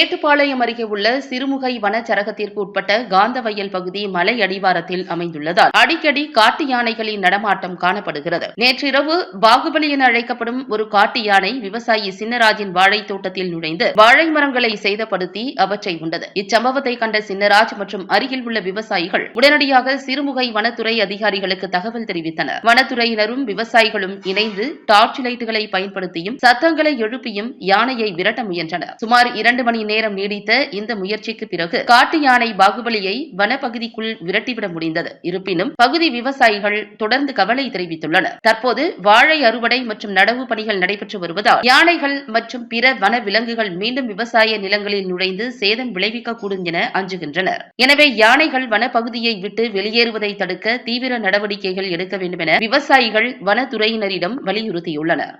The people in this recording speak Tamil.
மேட்டுப்பாளையம் அருகே உள்ள சிறுமுகை வனச்சரகத்திற்கு உட்பட்ட காந்தவயல் பகுதி மலை அடிவாரத்தில் அமைந்துள்ளதால் அடிக்கடி காட்டு யானைகளின் நடமாட்டம் காணப்படுகிறது. நேற்றிரவு பாகுபலி என அழைக்கப்படும் ஒரு காட்டு யானை விவசாயி சின்னராஜின் வாழைத் தோட்டத்தில் நுழைந்து வாழை மரங்களை சேதப்படுத்தி அவற்றை உண்டது. இச்சம்பவத்தை கண்ட சின்னராஜ் மற்றும் அருகில் உள்ள விவசாயிகள் உடனடியாக சிறுமுகை வனத்துறை அதிகாரிகளுக்கு தகவல் தெரிவித்தனர். வனத்துறையினரும் விவசாயிகளும் இணைந்து டார்ச் லைட்டுகளை பயன்படுத்தியும் சத்தங்களை எழுப்பியும் யானையை விரட்ட முயன்றனர். சுமார் இரண்டு மணி நேரம் நீடித்த இந்த முயற்சிக்கு பிறகு காட்டு யானை பாகுபலியை வனப்பகுதிக்குள் விரட்டிவிட முடிந்தது. இருப்பினும் பகுதி விவசாயிகள் தொடர்ந்து கவலை தெரிவித்துள்ளனர். தற்போது வாழை அறுவடை மற்றும் நடவு பணிகள் நடைபெற்று வருவதால் யானைகள் மற்றும் பிற வன விலங்குகள் மீண்டும் விவசாய நிலங்களில் நுழைந்து சேதம் விளைவிக்கக்கூடும் என அஞ்சுகின்றனர். எனவே யானைகள் வனப்பகுதியை விட்டு வெளியேறுவதை தடுக்க தீவிர நடவடிக்கைகள் எடுக்க வேண்டும் என விவசாயிகள் வனத்துறையினரிடம் வலியுறுத்தியுள்ளனர்.